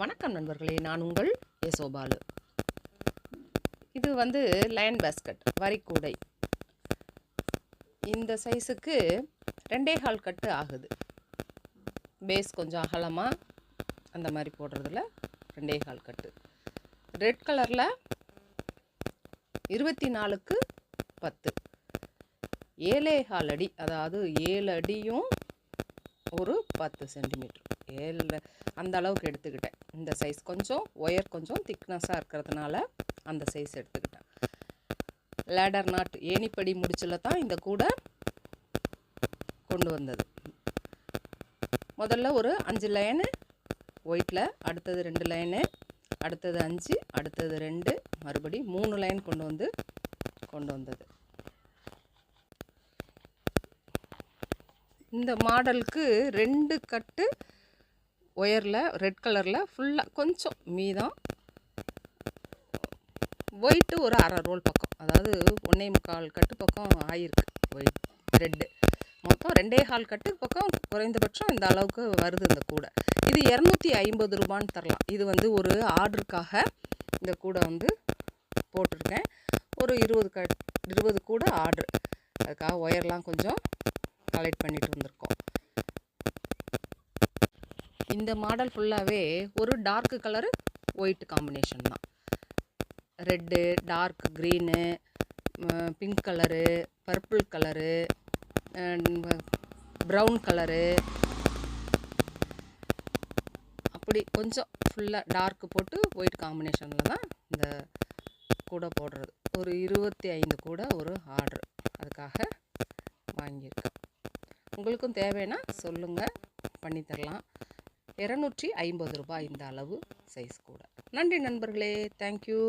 வணக்கம் நண்பர்களே நான் உங்கள் யசோபாலு இது வந்து லைன் பேஸ்கட் வரிக்கூடை இந்த சைஸுக்கு ரெண்டே கால் கட்டு ஆகுது. பேஸ் கொஞ்சம் அகலமாக அந்த மாதிரி போடுறதுல ரெண்டே கால் கட்டு. ரெட் கலரில் இருபத்தி நாலுக்கு பத்து. ஏழே கால் அடி அதாவது ஏழு அடியும் ஒரு பத்து சென்டிமீட்டர். ஏழு அந்த அளவுக்கு எடுத்துக்கிட்டேன். இந்த சைஸ் கொஞ்சம் ஒயர் கொஞ்சம் திக்னஸாக இருக்கிறதுனால அந்த சைஸ் எடுத்துக்கிட்டேன். லேடர் நாட் ஏணிப்படி முடிச்சில் தான் இந்த கூடை கொண்டு வந்தது. முதல்ல ஒரு அஞ்சு லைனு ஒயிட்டில் அடுத்தது ரெண்டு லைனு அடுத்தது அஞ்சு அடுத்தது ரெண்டு மறுபடி மூணு லைன் கொண்டு வந்து கொண்டு வந்தது. இந்த மாடலுக்கு ரெண்டு கட்டு ஒயரில் ரெட் கலரில் ஃபுல்லாக கொஞ்சம் மீதம் ஒயிட்டு ஒரு அரை ரோல் பக்கம். அதாவது ஒன்றே முக்கால் கட்டு பக்கம் ஆயிருக்கு. ஒயிட் ரெட்டு மொத்தம் ரெண்டே கால் கட்டு பக்கம் குறைந்தபட்சம் இந்த அளவுக்கு வருது இந்த கூடை. இது இரநூத்தி ஐம்பது ரூபான்னு தரலாம். இது வந்து ஒரு ஆர்டருக்காக இந்த கூடை வந்து போட்டிருக்கேன். ஒரு இருபது க இருபது கூடை ஆர்டர். அதுக்காக ஒயர்லாம் கொஞ்சம் கலெக்ட் பண்ணிட்டு வந்திருக்கோம். இந்த மாடல் ஃபுல்லாகவே ஒரு டார்க் கலரு ஒயிட் காம்பினேஷன் தான். Red dark green pink colour purple colour brown colour அப்படி கொஞ்சம் ஃபுல்லாக டார்க் போட்டு ஒயிட் காம்பினேஷனில் தான் இந்த கூடை போடுறது. ஒரு இருபத்தி ஐந்து கூடை ஒரு ஆர்டர் அதுக்காக வாங்கியிருக்கேன். உங்களுக்கும் தேவைன்னா சொல்லுங்கள் பண்ணித்தரலாம் இரநூற்றி ஐம்பது ரூபாய் இந்த அளவு சைஸ் கூட. நன்றி நண்பர்களே. தேங்க்யூ